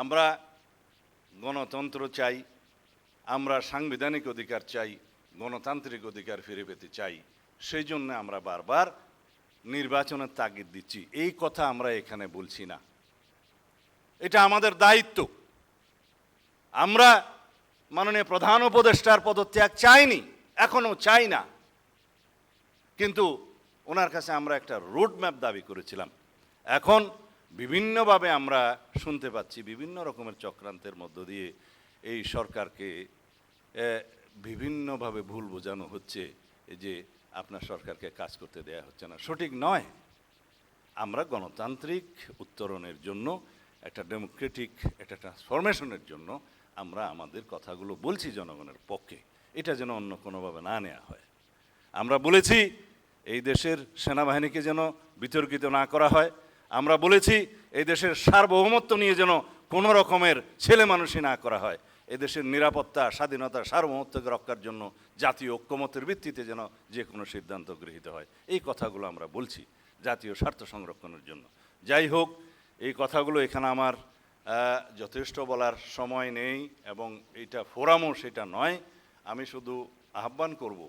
আমরা গণতন্ত্র চাই, আমরা সাংবিধানিক অধিকার চাই, গণতান্ত্রিক অধিকার ফিরে পেতে চাই, সেই জন্য আমরা বারবার নির্বাচনের তাগিদ দিচ্ছি। এই কথা আমরা এখানে বলছি না। এটা আমাদের দায়িত্ব। আমরা মাননীয় প্রধান উপদেষ্টার পদত্যাগ চাইনি এখনও চাই না। কিন্তু ওনার কাছে আমরা একটা রোড ম্যাপ দাবি করেছিলাম। এখন বিভিন্নভাবে আমরা শুনতে পাচ্ছি, বিভিন্ন রকমের চক্রান্তের মধ্য দিয়ে এই সরকারকে বিভিন্নভাবে ভুল বোঝানো হচ্ছে যে আপনার সরকারকে কাজ করতে দেয়া হচ্ছে না। সঠিক নয়। আমরা গণতান্ত্রিক উত্তরণের জন্য, একটা ডেমোক্রেটিক, একটা ট্রান্সফরমেশনের জন্য আমরা আমাদের কথাগুলো বলছি জনগণের পক্ষে। এটা যেন অন্য কোনোভাবে না নেওয়া হয়। আমরা বলেছি, এই দেশের সেনাবাহিনীকে যেন বিতর্কিত না করা হয়। আমরা বলেছি, এই দেশের সার্বভৌমত্ব নিয়ে যেন কোনো রকমের ছেলে মানুষই না করা হয়। এদেশের নিরাপত্তা স্বাধীনতা সার্বভৌমত্বকে রক্ষার জন্য জাতীয় ঐক্যমতের ভিত্তিতে যেন যে কোনো সিদ্ধান্ত গৃহীত হয়। এই কথাগুলো আমরা বলছি জাতীয় স্বার্থ সংরক্ষণের জন্য। যাই হোক, এই কথাগুলো এখানে আমার যথেষ্ট বলার সময় নেই এবং এটা ফোরামও সেটা নয়। আমি শুধু আহ্বান করব,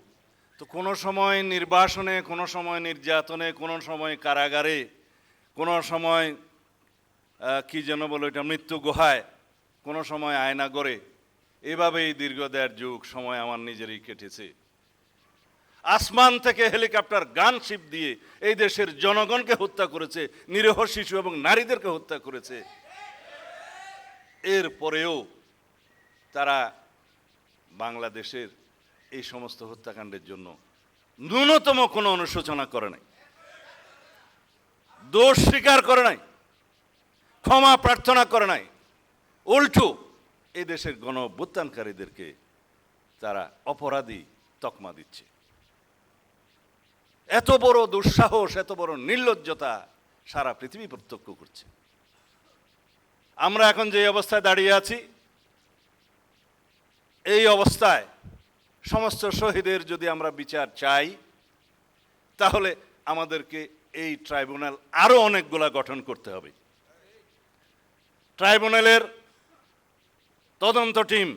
তো কোনো সময় নির্বাসনে, কোনো সময় নির্যাতনে, কোনো সময় কারাগারে কোনো সময় কি যেন বলো এটা মৃত্যু গুহায়, কোনো সময় আয়না গড়ে, এভাবেই দীর্ঘ দেড় যুগ সময় আমার নিজেরই কেটেছে। আসমান থেকে হেলিকপ্টার, গান শিপ দিয়ে এই দেশের জনগণকে হত্যা করেছে, নিরীহ শিশু এবং নারীদেরকে হত্যা করেছে। এর পরেও তারা বাংলাদেশের এই সমস্ত হত্যাকাণ্ডের জন্য ন্যূনতম কোনো অনুশোচনা করে নাই। দোষ স্বীকার করে নাই, ক্ষমা প্রার্থনা করে নাই, উল্টো এই দেশের গণ তারা অপরাধী তকমা দিচ্ছে। এত বড় দুঃসাহস, এত বড় নির্লজ্জতা সারা পৃথিবী প্রত্যক্ষ করছে। আমরা এখন যে অবস্থায় দাঁড়িয়ে আছি, এই অবস্থায় সমস্ত শহীদের যদি আমরা বিচার চাই, তাহলে আমাদেরকে এই ট্রাইব্যুনাল আরও অনেকগুলা গঠন করতে হবে। ট্রাইব্যুনালের তদন্ত টিম,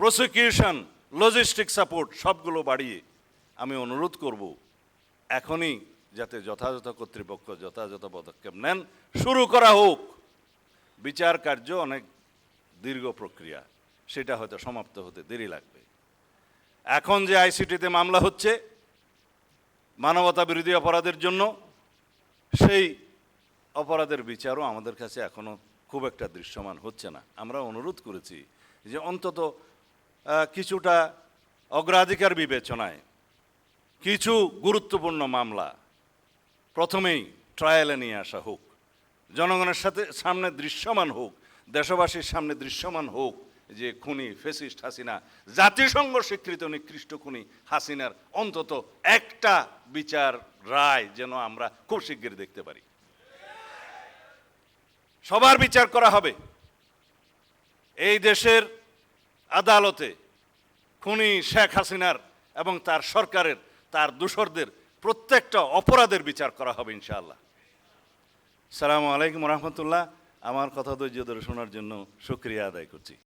প্রসিকিউশন, লজিস্টিক সাপোর্ট, সবগুলো বাড়িয়ে আমি অনুরোধ করব, এখনই যাতে যথাযথ কর্তৃপক্ষ যথাযথ পদক্ষেপ নেন। শুরু করা হোক। বিচার কার্য অনেক দীর্ঘ প্রক্রিয়া, সেটা হয়তো সমাপ্ত হতে দেরি লাগবে। এখন যে আইসিটিতে মামলা হচ্ছে মানবতা বিরোধী অপরাধের জন্য সেই অপরাধের বিচারও আমাদের কাছে এখনও খুব একটা দৃশ্যমান হচ্ছে না। আমরা অনুরোধ করেছি যে অন্তত কিছুটা অগ্রাধিকার বিবেচনায় কিছু গুরুত্বপূর্ণ মামলা প্রথমেই ট্রায়ালে নিয়ে আসা হোক, জনগণের সাথে সামনে দৃশ্যমান হোক, দেশবাসীর সামনে দৃশ্যমান হোক যে খুনি ফেসিস্ট হাসিনা, জাতিসংঘ স্বীকৃত নিকৃষ্ট খুনি হাসিনার অন্তত একটা বিচার রায় যেন আমরা খুব শিগগির দেখতে পারি। সবার বিচার করা হবে। এই দেশের আদালতে খুনি শেখ হাসিনার এবং তার সরকারের, তার দূষরদের প্রত্যেকটা অপরাধের বিচার করা হবে ইনশাআল্লাহ। সালামু আলাইকুম রহমতুল্লাহ। আমার কথা ধৈর্য ধরে শোনার জন্য শুক্রিয়া আদায় করছি।